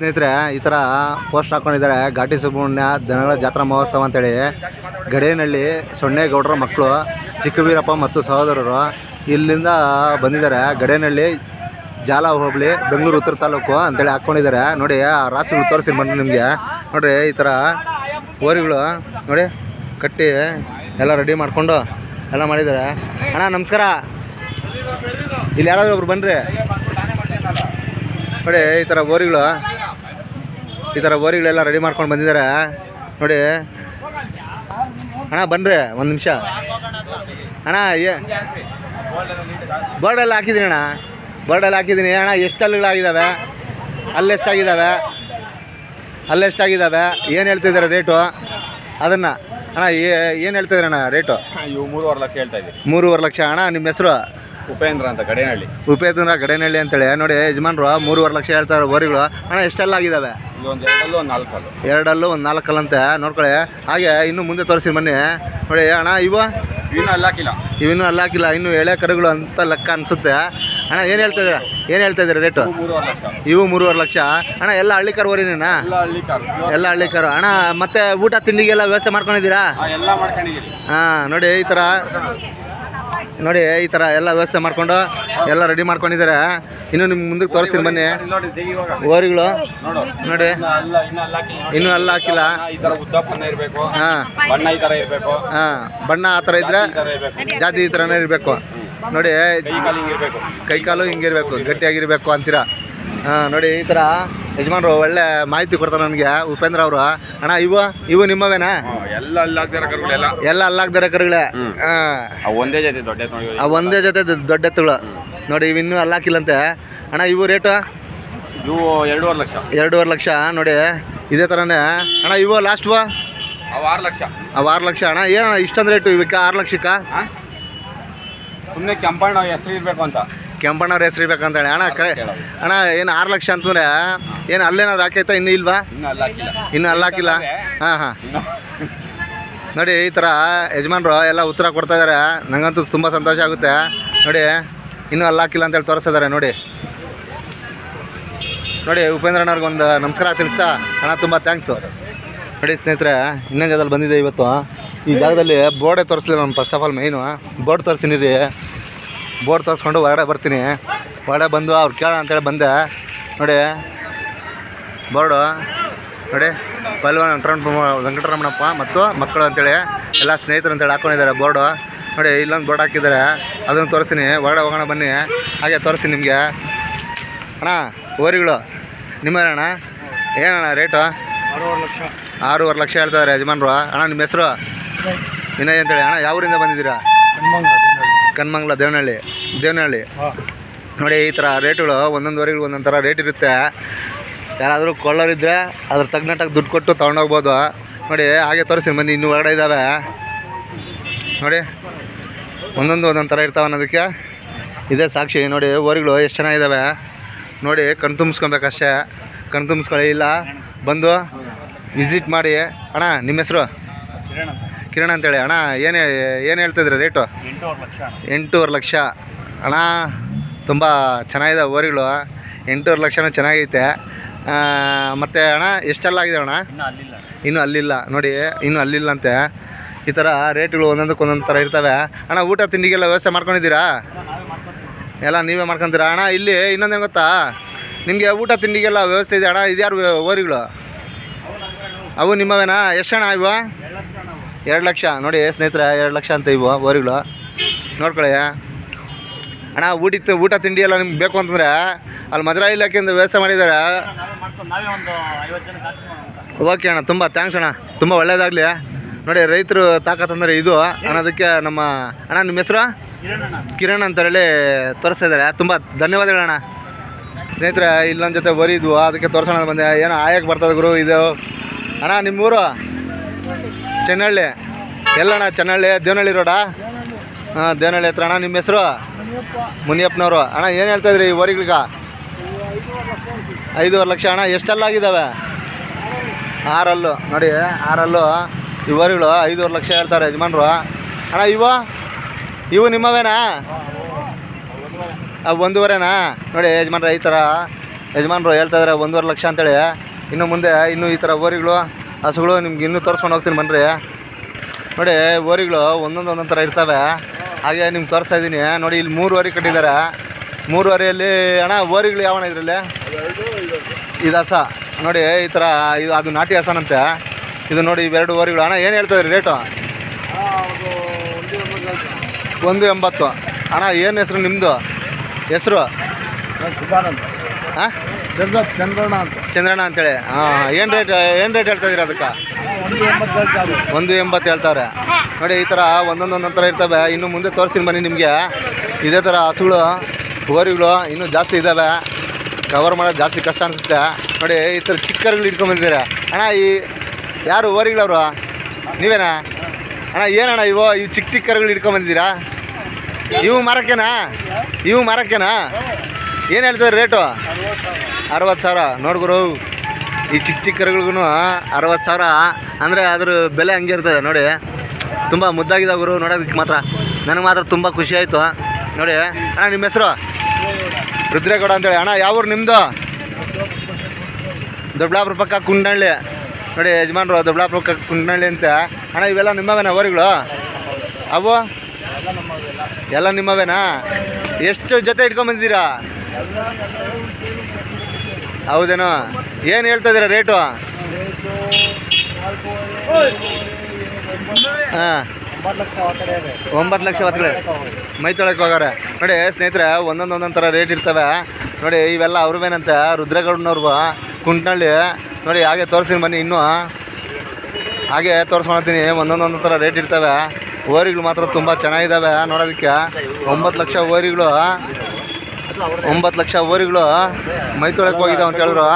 ಸ್ನೇಹಿತರೆ, ಈ ಥರ ಪೋಸ್ಟ್ ಹಾಕೊಂಡಿದ್ದಾರೆ. ಘಾಟಿ ಸುಬ್ರಹ್ಮಣ್ಯ ದನಗಳ ಜಾತ್ರಾ ಮಹೋತ್ಸವ ಅಂತೇಳಿ. ಗಡೇನಹಳ್ಳಿ ಸೊನ್ನೇಗೌಡರ ಮಕ್ಕಳು, ಚಿಕ್ಕವೀರಪ್ಪ ಮತ್ತು ಸಹೋದರರು ಇಲ್ಲಿಂದ ಬಂದಿದ್ದಾರೆ. ಗಡೇನಹಳ್ಳಿ ಜಾಲ ಹೋಬಳಿ ಬೆಂಗಳೂರು ಉತ್ತರ ತಾಲೂಕು ಅಂತೇಳಿ ಹಾಕ್ಕೊಂಡಿದ್ದಾರೆ ನೋಡಿ, ಆ ರಾಸುಗಳು ತೋರಿಸಿ ಬನ್ನಿ ನಿಮಗೆ. ನೋಡಿರಿ, ಈ ಥರ ಓರಿಗಳು ನೋಡಿ, ಕಟ್ಟಿ ಎಲ್ಲ ರೆಡಿ ಮಾಡಿಕೊಂಡು ಎಲ್ಲ ಮಾಡಿದ್ದಾರೆ. ಅಣ್ಣ, ನಮಸ್ಕಾರ. ಇಲ್ಲಿ ಯಾರಾದರೂ ಒಬ್ರು ಬನ್ನಿರಿ ನೋಡಿ, ಈ ಥರ ಓರಿಗಳು ಈ ಥರ ಓರಿಗಳೆಲ್ಲ ರೆಡಿ ಮಾಡ್ಕೊಂಡು ಬಂದಿದ್ದಾರೆ. ನೋಡಿ. ಅಣ್ಣ ಬನ್ನಿರಿ ಒಂದು ನಿಮಿಷ. ಅಣ್ಣ ಏ ಬರ್ಡಲ್ಲಿ ಹಾಕಿದ್ದೀನಿ ಅಣ್ಣ. ಬರ್ಡಲ್ಲಿ ಹಾಕಿದ್ದೀನಿ ಅಣ್ಣ ಎಷ್ಟು ಹಲ್ಲುಗಳಾಗಿದ್ದಾವೆ ಅಲ್ಲೆಷ್ಟಾಗಿದ್ದಾವೆ ಅಲ್ಲೆಷ್ಟಾಗಿದ್ದಾವೆ ಏನು ಹೇಳ್ತಿದ್ದಾರೆ ರೇಟು ಅದನ್ನು. ಅಣ್ಣ ಏನು ಹೇಳ್ತಿದ್ದಾರೆ ಅಣ್ಣ ರೇಟು ಮೂರುವರೆ ಲಕ್ಷ ಹೇಳ್ತಾ ಇದ್ದೀವಿ. ಮೂರುವರೆ ಲಕ್ಷ. ಅಣ್ಣ ನಿಮ್ಮ ಹೆಸರು? ಉಪೇಂದ್ರ ಅಂತ ಗಡೇನಹಳ್ಳಿ. ಉಪೇಂದ್ರ ಗಡೇನಹಳ್ಳಿ ಅಂತೇಳಿ. ನೋಡಿ ಯಜಮಾನ್ರು ಮೂರುವರೆ ಲಕ್ಷ ಹೇಳ್ತಾರೆ ಬೋರಿಗಳು ಅಣ್ಣ ಎಷ್ಟೆಲ್ಲ ಆಗಿದಾವೆ? ಒಂದು ಎರಡಲ್ಲೂ ಒಂದು ನಾಲ್ಕಲ್ಲು. ಎರಡಲ್ಲೂ ಒಂದು ನಾಲ್ಕಲ್ಲಂತೆ. ನೋಡ್ಕೊಳ್ಳಿ. ಹಾಗೆ ಇನ್ನು ಮುಂದೆ ತೋರಿಸಿ ಬನ್ನಿ. ನೋಡಿ ಅಣ್ಣ ಇವು? ಇನ್ನೂ ಅಲ್ಲಾಕಿಲ್ಲ ಇವನ್ನೂ ಅಲ್ಲಾಕಿಲ್ಲ ಇನ್ನು ಎಳೆ ಕರುಗಳು ಅಂತ ಲೆಕ್ಕ ಅನ್ಸುತ್ತೆ. ಅಣ್ಣ ಏನು ಹೇಳ್ತಾ ಇದ್ದೀರಾ? ಏನು ಹೇಳ್ತಾ ಇದ್ದೀರಾ ರೇಟು? ಇವು ಮೂರುವರೆ ಲಕ್ಷ. ಅಣ್ಣ ಎಲ್ಲ ಹಳ್ಳಿ ಕರು ಓರಿನೇನಾ ಎಲ್ಲ ಹಳ್ಳಿ ಕಾರು. ಅಣ್ಣ ಮತ್ತೆ ಊಟ ತಿಂಡಿಗೆಲ್ಲ ವ್ಯವಸ್ಥೆ ಮಾಡ್ಕೊಂಡಿದ್ದೀರಾ? ಹಾ ನೋಡಿ ಈ ಥರ ನೋಡಿ ಈ ತರ ಎಲ್ಲ ವ್ಯವಸ್ಥೆ ಮಾಡ್ಕೊಂಡು ಎಲ್ಲ ರೆಡಿ ಮಾಡ್ಕೊಂಡಿದ್ದಾರೆ. ಇನ್ನು ನಿಮ್ಮ ಮುಂದಕ್ಕೆ ತೋರಿಸ್ತೀನಿ ಬನ್ನಿ. ಓರಿಗಳು ನೋಡು. ಇನ್ನು ಅಲ್ಲ ಹಾಕಿಲ್ಲ. ಹಾಂ. ಬಣ್ಣ ಈ ಥರ ಇರಬೇಕು ಹಾಂ. ಬಣ್ಣ ಆ ತರ ಥರ ಇರಬೇಕು ಜಾತಿ ಈ ತರನೇ ಇರಬೇಕು. ನೋಡಿ ಕೈ ಕಾಲು ಕೈಕಾಲು ಹಿಂಗಿರ್ಬೇಕು ಗಟ್ಟಿಯಾಗಿರ್ಬೇಕು ಅಂತೀರಾ? ಹಾಂ ನೋಡಿ ಈ ಥರ ಯಜಮಾನ್ರು ಒಳ್ಳೆ ಮಾಹಿತಿ ಕೊಡ್ತಾರೆ ನನಗೆ ಉಪೇಂದ್ರ ಅವರು. ಅಣ್ಣ ಇವು ಇವು ನಿಮ್ಮವೇನಾ? ಎಲ್ಲ ಅಲ್ಲಾಗ್ದಿರ ಕರುಗಳೆಲ್ಲ. ಎಲ್ಲ ಅಲ್ಲಾಗ್ದಿರ ಕರುಗಳೇ? ಹಾಂ ಒಂದೇ ಜೊತೆ ದೊಡ್ಡ ನೋಡಿ ಆ ಒಂದೇ ಜೊತೆ ದೊಡ್ಡ ಎತ್ತುಗಳು. ನೋಡಿ ಇವಿನ್ನೂ ಇನ್ನೂ ಅಲ್ಲಾಕಿಲ್ಲಂತೆ. ಅಣ್ಣ ಇವು ರೇಟು? ಇವು ಎರಡೂವರೆ ಲಕ್ಷ. ಎರಡೂವರೆ ಲಕ್ಷ ನೋಡಿ ಇದೇ ಥರನೇ ಅಣ್ಣ ಇವು ಲಾಸ್ಟ್ವು ಅವು ಆರು ಲಕ್ಷ. ಅವು ಆರು ಲಕ್ಷ. ಅಣ್ಣ ಏನಣ್ಣ ಇಷ್ಟೊಂದು ರೇಟು ಇವಕ್ಕೆ ಆರು ಲಕ್ಷಕ್ಕೆ? ಸುಮ್ಮನೆ ಕೆಂಪಣ್ಣ ಹೆಸರು ಇರಬೇಕು ಅಂತ. ಕೆಂಪಣ್ಣವ್ರ ಹೆಸರು ಇರ್ಬೇಕಂತೇಳಿ ಅಣ್ಣ ಕರೆ ಅಣ್ಣ ಏನು ಆರು ಲಕ್ಷ ಅಂತಂದ್ರೆ ಏನು ಅಲ್ಲೇನಾದ್ರು ಹಾಕೈತಾ? ಇನ್ನೂ ಇಲ್ವಾ? ಇನ್ನು ಅಲ್ಲಾಕಿಲ್ಲ ಇನ್ನೂ ಅಲ್ಲಿ ಹಾಕಿಲ್ಲ? ಹಾಂ ಹಾಂ. ನೋಡಿ ಈ ಥರ ಯಜಮಾನ್ರು ಎಲ್ಲ ಉತ್ತರ ಕೊಡ್ತಾ ಇದ್ದಾರೆ ನನಗಂತೂ ತುಂಬ ಸಂತೋಷ ಆಗುತ್ತೆ. ನೋಡಿ ಇನ್ನೂ ಅಲ್ಲಾಕಿಲ್ಲ ಅಂತೇಳಿ ತೋರಿಸ್ತಿದ್ದಾರೆ ನೋಡಿ. ನೋಡಿ ಉಪೇಂದ್ರಣ್ಣವ್ರಿಗೆ ಒಂದು ನಮಸ್ಕಾರ ತಿಳಿಸ್ತಾ ಅಣ್ಣ ತುಂಬ ಥ್ಯಾಂಕ್ಸು ನೋಡಿ ಸ್ನೇಹಿತರೆ ಇನ್ನೊಂದು ಜಾಗದಲ್ಲಿ ಬಂದಿದೆ ಇವತ್ತು. ಈ ಜಾಗದಲ್ಲಿ ಬೋರ್ಡೇ ತೋರಿಸ್ಲಿಲ್ಲ ನಾನು first of all main board ತೋರಿಸ್ತೀನಿ ರೀ. ಬೋರ್ಡ್ ತೋರಿಸ್ಕೊಂಡು ಹೊರಗಡೆ ಬರ್ತೀನಿ. ಹೊರಗಡೆ ಬಂದು ಅವ್ರು ಕೇಳೋಣ ಅಂತೇಳಿ ಬಂದೆ. ನೋಡಿ ಬೋರ್ಡು ನೋಡಿ ಪಲ್ವನ್ ವೆಂಕಟರಮಣ ವೆಂಕಟರಮಣಪ್ಪ ಮತ್ತು ಮಕ್ಕಳು ಅಂತೇಳಿ ಎಲ್ಲ ಸ್ನೇಹಿತರು ಅಂತೇಳಿ ಹಾಕೊಂಡಿದ್ದಾರೆ ಬೋರ್ಡು. ನೋಡಿ ಇಲ್ಲೊಂದು ಬೋರ್ಡ್ ಹಾಕಿದ್ದಾರೆ. ಅದನ್ನು ತೋರಿಸ್ತೀನಿ. ಹೊರಗಡೆ ಹೋಗೋಣ ಬನ್ನಿ. ಹಾಗೆ ತೋರಿಸ್ತೀನಿ ನಿಮಗೆ. ಅಣ್ಣ ಓರಿಗಳು. ನಿಮ್ಮಣ್ಣ ಏನಣ್ಣ ರೇಟು? ಆರೂವರೆ ಲಕ್ಷ. ಆರೂವರೆ ಲಕ್ಷ ಹೇಳ್ತಾರೆ ಯಜಮಾನ್ರು. ಅಣ್ಣ ನಿಮ್ಮ ಹೆಸರು? ವಿನಯ್. ಅಂತೇಳಿ. ಅಣ್ಣ ಯಾವ ಊರಿಂದ ಬಂದಿದ್ದೀರಾ? ಕನ್ಮಂಗ್ಲ ದೇವನಹಳ್ಳಿ. ದೇವನಹಳ್ಳಿ. ನೋಡಿ ಈ ಥರ ರೇಟುಗಳು ಒಂದೊಂದು ವರೆಗಳು ಒಂದೊಂದು ಥರ ರೇಟ್ ಇರುತ್ತೆ. ಯಾರಾದರೂ ಕೊಳ್ಳೋರಿದ್ದರೆ ಅದ್ರ ತಗ್ನಟ್ಟಾಗಿ ದುಡ್ಡು ಕೊಟ್ಟು ತೊಗೊಂಡೋಗ್ಬೋದು. ನೋಡಿ ಹಾಗೆ ತೋರಿಸಿ ಮಂದಿ ಇನ್ನೂ ಹೊರಗಡೆ ಇದ್ದಾವೆ ನೋಡಿ ಒಂದೊಂದು ಒಂದೊಂದು ಥರ ಇರ್ತಾವೆ ಅನ್ನೋದಕ್ಕೆ ಇದೇ ಸಾಕ್ಷಿ. ನೋಡಿ ಓರಿಗಳು ಎಷ್ಟು ಚೆನ್ನಾಗಿದ್ದಾವೆ ನೋಡಿ ಕಣ್ ತುಂಬಿಸ್ಕೊಬೇಕಷ್ಟೇ. ಕಣ್ ತುಂಬಿಸ್ಕೊಳ್ಳಿ ಇಲ್ಲ ಬಂದು ವಿಸಿಟ್ ಮಾಡಿ. ಅಣ್ಣ ನಿಮ್ಮ ಹೆಸರು? ಕಿರಣ್ ಅಂತೇಳಿ. ಅಣ್ಣ ಏನು ಏನು ಹೇಳ್ತಿದ್ರಿ ರೇಟು? ಎಂಟೂವರೆ ಲಕ್ಷ. ಎಂಟೂವರೆ ಲಕ್ಷ. ಅಣ್ಣ ತುಂಬ ಚೆನ್ನಾಗಿದೆ ಓರಿಗಳು. ಎಂಟೂವರೆ ಲಕ್ಷನೂ ಚೆನ್ನಾಗೈತೆ. ಮತ್ತು ಅಣ್ಣ ಎಷ್ಟೆಲ್ಲ ಆಗಿದೆ ಅಣ್ಣ? ಇನ್ನೂ ಅಲ್ಲಿಲ್ಲ. ಇನ್ನೂ ಅಲ್ಲಿಲ್ಲ. ನೋಡಿ ಇನ್ನೂ ಅಲ್ಲಿಲ್ಲ ಅಂತೆ ಈ ಥರ ರೇಟ್ಗಳು ಒಂದೊಂದಕ್ಕೆ ಒಂದೊಂದು ಥರ ಇರ್ತವೆ. ಅಣ್ಣ ಊಟ ತಿಂಡಿಗೆಲ್ಲ ವ್ಯವಸ್ಥೆ ಮಾಡ್ಕೊಂಡಿದ್ದೀರಾ? ಎಲ್ಲ ನೀವೇ ಮಾಡ್ಕೊತೀರಾ? ಅಣ್ಣ ಇಲ್ಲಿ ಇನ್ನೊಂದೇನು ಗೊತ್ತಾ? ನಿಮಗೆ ಊಟ ತಿಂಡಿಗೆಲ್ಲ ವ್ಯವಸ್ಥೆ ಇದೆ. ಅಣ್ಣ ಇದ್ಯಾರು ಓರಿಗಳು? ಅವು ನಿಮ್ಮವೇನಾ? ಎಷ್ಟು ಅಣ್ಣ ಇವು? ಎರಡು ಲಕ್ಷ ನೋಡಿ ಸ್ನೇಹಿತರೆ ಎರಡು ಲಕ್ಷ ಅಂತ ಇವು ಓರಿಗಳು. ನೋಡ್ಕೊಳ್ಳಿ ಅಣ್ಣ ಊಟ ಊಟ ತಿಂಡಿ ಎಲ್ಲ ನಿಮ್ಗೆ ಬೇಕು ಅಂತಂದರೆ ಅಲ್ಲಿ ಮಧುರಾ ಇಲಾಖೆಯಿಂದ ವ್ಯವಸ್ಥೆ ಮಾಡಿದ್ದಾರೆ. ಓಕೆ ಅಣ್ಣ, ತುಂಬ ಥ್ಯಾಂಕ್ಸ್ ಅಣ್ಣ. ತುಂಬ ಒಳ್ಳೇದಾಗಲಿ. ನೋಡಿ, ರೈತರು ತಾಕತ್ತಂದರೆ ಇದು. ಅನ್ನೋದಕ್ಕೆ ನಮ್ಮ, ಅಣ್ಣ, ನಿಮ್ಮ ಹೆಸರು? ಕಿರಣ್ ಅಂತ ಹೇಳಿ ತೋರಿಸ್ತಾ ಇದ್ದಾರೆ. ತುಂಬ ಧನ್ಯವಾದಗಳಣ್ಣ ಸ್ನೇಹಿತರೆ ಇಲ್ಲೊಂದು ಜೊತೆ ಬರೀದ್ವು ಅದಕ್ಕೆ ತೋರಿಸೋಣ ಬಂದೆ. ಏನೋ ಆಯಕ್ಕೆ ಬರ್ತದೆ ಗುರು, ಇದು. ಅಣ್ಣ ನಿಮ್ಮೂರು ಚೆನ್ನಳ್ಳಿ. ಎಲ್ಲಣ್ಣ, ಚೆನ್ನಳ್ಳಿ. ದೇವನಹಳ್ಳಿ ರೋಡಾ? ಹಾಂ, ದೇವನಹಳ್ಳಿ ಹತ್ರ. ಅಣ್ಣ, ನಿಮ್ಮ ಹೆಸರು? ಮುನಿಯಪ್ಪನವರು. ಅಣ್ಣ, ಏನು ಹೇಳ್ತಾ ಇದ್ರಿ ಈ ವರಿಗಳಿಗೆ? ಐದೂವರೆ ಲಕ್ಷ ಅಣ್ಣ, ಎಷ್ಟೆಲ್ಲ ಆಗಿದ್ದಾವೆ ಆರಲ್ಲು. ನೋಡಿ, ಆರಲ್ಲು. ಇವರುಗಳು ಐದೂವರೆ ಲಕ್ಷ ಹೇಳ್ತಾರೆ ಯಜಮಾನ್ರು. ಅಣ್ಣ, ಇವು? ಇವು ನಿಮ್ಮವೇನಾ? ಒಂದೂವರೆನಾ? ನೋಡಿ, ಯಜಮಾನ್ರ, ಈ ಥರ ಯಜಮಾನ್ರು ಹೇಳ್ತಾ ಇದ್ದಾರೆ ಒಂದೂವರೆ ಲಕ್ಷ ಅಂತೇಳಿ. ಇನ್ನು ಮುಂದೆ, ಇನ್ನೂ ಈ ಥರ ಓರಿಗಳು ಹಸುಗಳು ನಿಮ್ಗೆ ಇನ್ನೂ ತೋರಿಸ್ಕೊಂಡು ಹೋಗ್ತೀನಿ ಬನ್ನಿರಿ ನೋಡಿ ಓರಿಗಳು ಒಂದೊಂದು ಒಂದೊಂದು ಥರ ಇರ್ತವೆ. ಹಾಗೆ ನಿಮ್ಗೆ ತೋರಿಸ್ತಾ ಇದ್ದೀನಿ. ನೋಡಿ ಇಲ್ಲಿ ಮೂರು ವರಿ ಕಟ್ಟಿದ್ದಾರೆ. ಮೂರು ವರಿಯಲ್ಲಿ ಅಣ್ಣ ಓರಿಗಳು ಯಾವಣ ಇದರಲ್ಲಿ? ಇದು ಹಸ. ನೋಡಿ ಈ ಥರ ಇದು ಅದು ನಾಟಿ ಹಸನಂತೆ. ಇದು ನೋಡಿ ಇವೆರಡು ಓರಿಗಳು. ಅಣ್ಣ ಏನು ಹೇಳ್ತಾ ಇದ್ರಿ ರೇಟು? ಒಂದು ಎಂಬತ್ತು. ಅಣ್ಣ ಏನು ಹೆಸರು ನಿಮ್ಮದು ಹೆಸರು? ಹಾಂ ಚಂದ್ರಣ್ಣ ಅಂತ. ಚಂದ್ರಣ್ಣ ಅಂತೇಳಿ. ಹಾಂ ಏನು ರೇಟ್ ಏನು ರೇಟ್ ಹೇಳ್ತಾ ಇದ್ದೀರಾ ಅದಕ್ಕೆ? ಒಂದು ಎಂಬತ್ತು ಹೇಳ್ತಾವ್ರೆ ನೋಡಿ, ಈ ಥರ ಒಂದೊಂದು ಒಂದೊಂದು ಥರ ಇರ್ತವೆ. ಇನ್ನು ಮುಂದೆ ತೋರಿಸ್ತೀನಿ ಬನ್ನಿ ನಿಮಗೆ. ಇದೇ ಥರ ಹಸುಗಳು ಓರಿಗಳು ಇನ್ನೂ ಜಾಸ್ತಿ ಇದ್ದಾವೆ ಕವರ್ ಮಾಡೋದು ಜಾಸ್ತಿ ಕಷ್ಟ ಅನಿಸುತ್ತೆ. ನೋಡಿ, ಈ ಥರ ಚಿಕ್ಕರ್ಗಳು ಇಟ್ಕೊಂಬಂದಿದ್ದಾರೆ ಅಣ್ಣ, ಈ ಯಾರು ಓರಿಗಳವರು ನೀವೇನಾ? ಅಣ್ಣ, ಏನಣ್ಣ ಇವು? ಇವು ಚಿಕ್ಕ ಚಿಕ್ಕ ಕರುಗಳು ಇಟ್ಕೊಂಬಂದಿದ್ದೀರಾ ಇವು ಮರಕ್ಕೇನಾ? ಇವು ಮರಕ್ಕೇನಾ? ಏನು ಹೇಳ್ತಾರೆ ರೇಟು? ಅರವತ್ತು ಸಾವಿರ. ನೋಡ್ಗುರು. ಈ ಚಿಕ್ಕ ಚಿಕ್ಕ ಕರುಗಳಿಗೂ ಅರವತ್ತು ಸಾವಿರ, ಅಂದರೆ ಅದ್ರ ಬೆಲೆ ಹಂಗೆ ಇರ್ತದೆ ನೋಡಿ. ತುಂಬ ಮುದ್ದಾಗಿದೆ ಗುರು, ನೋಡೋದಕ್ಕೆ ಮಾತ್ರ. ನನಗೆ ಮಾತ್ರ ತುಂಬ ಖುಷಿ ಆಯಿತು. ನೋಡಿ, ಅಣ್ಣ, ನಿಮ್ಮ ಹೆಸರು? ರುದ್ರೇಗೌಡ ಅಂತೇಳಿ. ಅಣ್ಣ, ಯಾವ ಊರು ನಿಮ್ಮದು ದೊಡ್ಡಬಳ್ಳಾಪುರ ಪಕ್ಕ ಕುಂಡಳ್ಳಿ. ನೋಡಿ, ಯಜಮಾನ್ರು ದೊಡ್ಡಬಳ್ಳಾಪುರ ಪಕ್ಕ ಕುಂಡಳ್ಳಿ ಅಂತ. ಅಣ್ಣ, ಇವೆಲ್ಲ ನಿಮ್ಮವೇನಾ ಓರಿಗಳು ಅವು? ಎಲ್ಲ ನಿಮ್ಮವೇನಾ? ಎಷ್ಟು ಜೊತೆ ಇಟ್ಕೊಂಬಂದಿದ್ದೀರಾ ಹೌದೇನೋ? ಏನು ಹೇಳ್ತಾ ಇದ್ದೀರಾ ರೇಟು? ಒಂಬತ್ತು ಲಕ್ಷ ಹೊತ್ತುಗಳು ಮೈ ತೊಳಕ್ಕೆ ಹೋಗಾರೆ. ನೋಡಿ, ಸ್ನೇಹಿತರೆ, ಒಂದೊಂದು ಒಂದೊಂದು ಥರ ರೇಟ್ ಇರ್ತವೆ. ನೋಡಿ, ಇವೆಲ್ಲ ಅವ್ರವೇನಂತೆ? ರುದ್ರೇಗೌಡನವ್ರಿಗೂ? ಕುಂಟ್ನಳ್ಳಿ. ನೋಡಿ, ಹಾಗೆ ತೋರಿಸ್ತೀನಿ ಬನ್ನಿ ಇನ್ನೂ. ಹಾಗೆ ತೋರಿಸ್ಕೊಳ್ತೀನಿ ಒಂದೊಂದು ಒಂದೊಂದು ಥರ ರೇಟ್ ಇರ್ತವೆ. ಓರಿಗಳು ಮಾತ್ರ ತುಂಬ ಚೆನ್ನಾಗಿದ್ದಾವೆ ನೋಡೋದಕ್ಕೆ. ಒಂಬತ್ತು ಲಕ್ಷ ಓರಿಗಳು. ಒಂಬತ್ತು ಲಕ್ಷ ಓರಿಗಳು ಮೈ ಹೋಗಿದ್ದಾವೆ ಅಂತ ಹೇಳಿದ್ರು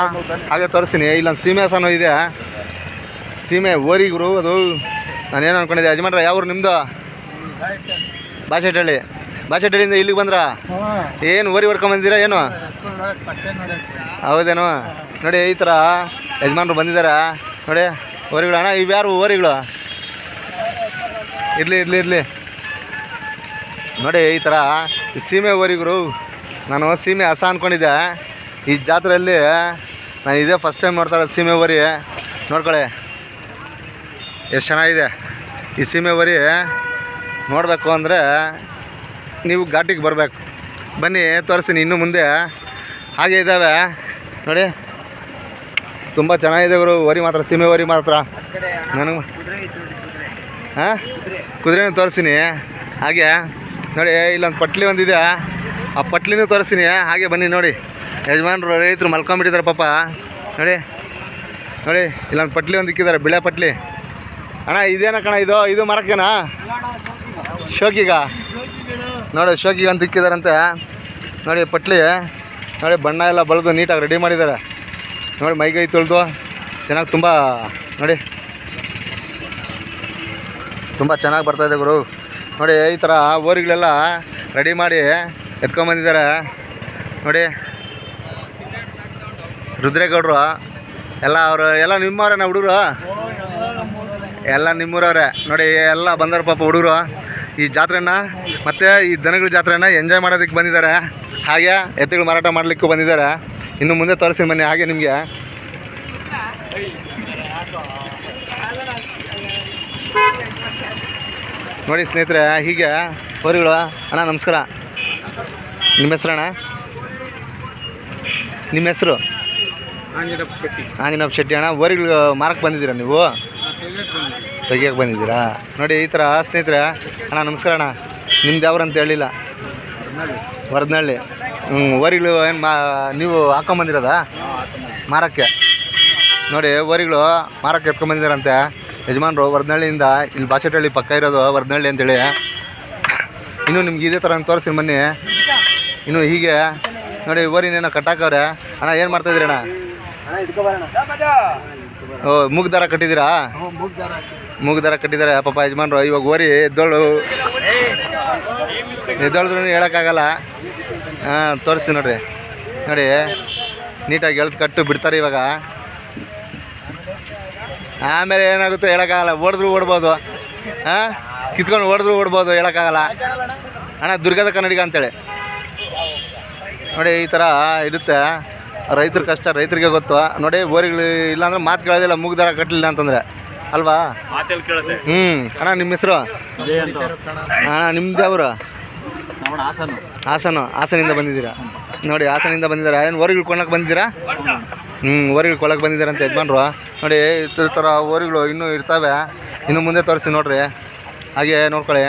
ಹಾಗೆ ತೋರಿಸ್ತೀನಿ. ಇಲ್ಲೊಂದು ಸೀಮೆ ಹಸನು ಇದೆ. ಸೀಮೆ ಓರಿಗುರು, ಅದು ನಾನೇನು ಅನ್ಕೊಂಡಿದ್ದೆ? ಯಜಮಾನ್ರ ಯಾವ್ರು ನಿಮ್ಮದು ಬಾಚೆಟಳ್ಳಿ ಬಾಚೆಟಳ್ಳಿಯಿಂದ ಇಲ್ಲಿಗೆ ಬಂದ್ರ? ಏನು ಓರಿ ಹೊಡ್ಕೊಂಬಂದಿರಾ ಏನು? ಹೌದೇನೋ? ನೋಡಿ, ಈ ಥರ ಯಜಮಾನ್ರು ಬಂದಿದ್ದಾರೆ. ನೋಡಿ, ಓರಿಗಳು. ಅಣ್ಣ ಇವ್ಯಾರು ಓರಿಗಳು? ಇರಲಿ ಇರಲಿ ಇರಲಿ. ನೋಡಿ, ಈ ಥರ ಸೀಮೆ ಓರಿಗರು ನಾನು ಸೀಮೆ ಹಸ ಅಂದ್ಕೊಂಡಿದ್ದೆ ಈ ಜಾತ್ರೆಯಲ್ಲಿ ನಾನು ಇದೇ ಫಸ್ಟ್ ಟೈಮ್ ನೋಡ್ತಾರೆ ಸೀಮೆ ಬರಿ ನೋಡ್ಕೊಳ್ಳಿ. ಎಷ್ಟು ಚೆನ್ನಾಗಿದೆ. ಈ ಸೀಮೆ ಬರಿ ನೋಡಬೇಕು ಅಂದರೆ ನೀವು ಘಾಟಿಗೆ ಬರಬೇಕು. ಬನ್ನಿ, ತೋರಿಸ್ತೀನಿ ಇನ್ನು ಮುಂದೆ. ಹಾಗೆ ಇದ್ದಾವೆ. ನೋಡಿ. ತುಂಬ ಚೆನ್ನಾಗಿದೆ ಇವರು ವರಿ ಮಾತ್ರ, ಸೀಮೆ ವರಿ ಮಾತ್ರ. ನನಗೆ ಹಾಂ? ಕುದುರೆನೂ ತೋರಿಸ್ತೀನಿ. ಹಾಗೆ. ನೋಡಿ, ಇಲ್ಲೊಂದು ಪಟ್ಲಿ ಒಂದಿದೆ. ಆ ಪಟ್ಲಿನೂ ತೋರಿಸ್ತೀನಿ. ಹಾಗೆ ಬನ್ನಿ, ನೋಡಿ. ಯಜಮಾನ್ರು, ರೈತರು ಮಲ್ಕೊಂಬಿಟ್ಟಿದ್ದಾರೆ ಪಾಪ. ನೋಡಿ. ನೋಡಿ, ಇಲ್ಲೊಂದು ಪಟ್ಲಿ ಒಂದು ಇಕ್ಕಿದ್ದಾರೆ, ಬಿಳೆ ಪಟ್ಲಿ. ಅಣ್ಣ, ಇದೇನ ಕಣ ಇದು? ಇದು ಮರಕ್ಕೇನಾ? ಶೋಕಿಗ? ನೋಡಿ, ಶೋಕಿಗೆ ಅಂತ ಇಕ್ಕಿದಾರಂತೆ. ನೋಡಿ, ಪಟ್ಲಿ. ನೋಡಿ, ಬಣ್ಣ ಎಲ್ಲ ಬಳಿದು ನೀಟಾಗಿ ರೆಡಿ ಮಾಡಿದ್ದಾರೆ. ನೋಡಿ ಮೈಗೈ ತೊಳೆದು ಚೆನ್ನಾಗಿ ತುಂಬ, ನೋಡಿ. ತುಂಬ ಚೆನ್ನಾಗಿ ಬರ್ತಾಯಿದೆ ಗುರು. ನೋಡಿ, ಈ ಥರ ಓರಿಗಳೆಲ್ಲ ರೆಡಿ ಮಾಡಿ ಎತ್ಕೊಂಬಂದಿದ್ದಾರೆ. ನೋಡಿ, ರುದ್ರೇಗೌಡರು, ಎಲ್ಲ ಅವರು, ಎಲ್ಲ ನಿಮ್ಮವ್ರೇನ ಹುಡುಗರು? ಎಲ್ಲ ನಿಮ್ಮೂರವ್ರೆ. ನೋಡಿ, ಎಲ್ಲ ಬಂದಾರ ಪಾಪ ಹುಡುಗರು. ಈ ಜಾತ್ರೆನ, ಮತ್ತು ಈ ದನಗಳ ಜಾತ್ರೆನ ಎಂಜಾಯ್ ಮಾಡೋದಕ್ಕೆ ಬಂದಿದ್ದಾರೆ. ಹಾಗೆ ಎತ್ತುಗಳು ಮಾರಾಟ ಮಾಡಲಿಕ್ಕೂ ಬಂದಿದ್ದಾರೆ. ಇನ್ನು ಮುಂದೆ ತೋರಿಸಿ ಮನೆ ಹಾಗೆ ನಿಮಗೆ. ನೋಡಿ ಸ್ನೇಹಿತರೆ, ಹೀಗೆ ಹೋರಿಗಳು. ಅಣ್ಣ, ನಮಸ್ಕಾರ. ನಿಮ್ಮ ಹೆಸರು ಅಣ್ಣ? ನಿಮ್ಮ ಹೆಸರು? ಆಂಜನಪ್ಪ ಶೆಟ್ಟಿ. ಆಂಜನಪ್ಪ ಶೆಟ್ಟಿ ಅಣ್ಣ. ಊರಿಗೆ ಮಾರಕ್ಕೆ ಬಂದಿದ್ದೀರಾ ನೀವು? ತೆಗಿಯೋಕೆ ಬಂದಿದ್ದೀರಾ? ನೋಡಿ ಈ ಥರ ಸ್ನೇಹಿತರೆ ಅಣ್ಣ ನಮಸ್ಕಾರ ಅಣ್ಣ. ನಿಮ್ದು ಯಾವ್ರು ಅಂತ ಹೇಳಿಲ್ಲ. ವರದನಹಳ್ಳಿ ಹ್ಞೂ ಓರಿಗಳು ಏನು ಮಾ ನೀವು ಹಾಕೊಂಬಂದಿರೋದ ಮಾರಕ್ಕೆ. ನೋಡಿ ಓರಿಗಳು ಮಾರಕ್ಕೆ ಎತ್ಕೊಂಬಂದಿದ್ದಾರಂತೆ ಯಜಮಾನರು ವರದನಹಳ್ಳಿಯಿಂದ ಇಲ್ಲಿ ಬಾಚಟಹಳ್ಳಿ ಪಕ್ಕ ಇರೋದು ವರದನಹಳ್ಳಿ ಅಂತೇಳಿ. ಇನ್ನು ನಿಮ್ಗೆ ಇದೇ ಥರ ತೋರಿಸ್ತೀನಿ ಬನ್ನಿ. ಇನ್ನು ಹೀಗೆ ನೋಡಿ ಓರಿನೇನೋ ಕಟ್ಟಾಕವ್ರೆ. ಅಣ್ಣ ಏನು ಮಾಡ್ತಾಯಿದ್ರಿ ಅಣ್ಣ? ಓ ಮೂಗ್ ದರ ಕಟ್ಟಿದ್ದೀರಾ? ಮೂಗ್ ದರ ಕಟ್ಟಿದ್ದಾರೆ. ಪಾಪ ಯಜಮಾನ್ರು ಇವಾಗ ಓರಿ ಎದ್ದೋಳು. ಎದ್ದೋಳಿದ್ರು ಹೇಳೋಕ್ಕಾಗಲ್ಲ. ಹಾಂ ತೋರಿಸ್ತೀನಿ ನೋಡ್ರಿ. ನೋಡಿ ನೀಟಾಗಿ ಎಳ್ದು ಕಟ್ಟು ಬಿಡ್ತಾರೆ ಇವಾಗ. ಆಮೇಲೆ ಏನಾಗುತ್ತೆ ಹೇಳೋಕ್ಕಾಗಲ್ಲ. ಓಡಿದ್ರು ಓಡ್ಬೋದು. ಹಾಂ ಕಿತ್ಕೊಂಡು ಓಡಿದ್ರು ಓಡ್ಬೋದು ಹೇಳೋಕ್ಕಾಗಲ್ಲ. ಅಣ್ಣ ದುರ್ಗದ ಕನ್ನಡಿಗ ಅಂತೇಳಿ. ನೋಡಿ ಈ ಥರ ಇರುತ್ತೆ. ರೈತರ ಕಷ್ಟ ರೈತರಿಗೆ ಗೊತ್ತು. ನೋಡಿ ಬೋರಿಗಳು ಇಲ್ಲಾಂದ್ರೆ ಮಾತು ಕೇಳೋದಿಲ್ಲ ಮುಗ್ದಾರ ಕಟ್ಟಲಿಲ್ಲ ಅಂತಂದರೆ. ಅಲ್ವಾ? ಹ್ಞೂ ಅಣ್ಣ ನಿಮ್ಮ ಹೆಸರು? ಅಣ್ಣ ನಿಮ್ದು ಅವರು ಹಾಸನ. ಹಾಸನ ಹಾಸನಿಂದ ಬಂದಿದ್ದೀರಾ? ನೋಡಿ ಹಾಸನಿಂದ ಬಂದಿದ್ದೀರಾ. ಏನು ಓರಿಗಳು ಕೊಳ್ಳಕ್ಕೆ ಬಂದಿದ್ದೀರಾ? ಹ್ಞೂ ಓರಿಗಳು ಕೊಳಕ್ಕೆ ಬಂದಿದ್ದೀರಾ ಅಂತ ಯಜಮಾನ್ರು. ನೋಡಿ ಈ ಥರ ಓರಿಗಳು ಇನ್ನೂ ಇರ್ತವೆ. ಇನ್ನು ಮುಂದೆ ತೋರಿಸಿ ನೋಡ್ರಿ. ಹಾಗೆ ನೋಡ್ಕೊಳ್ಳಿ.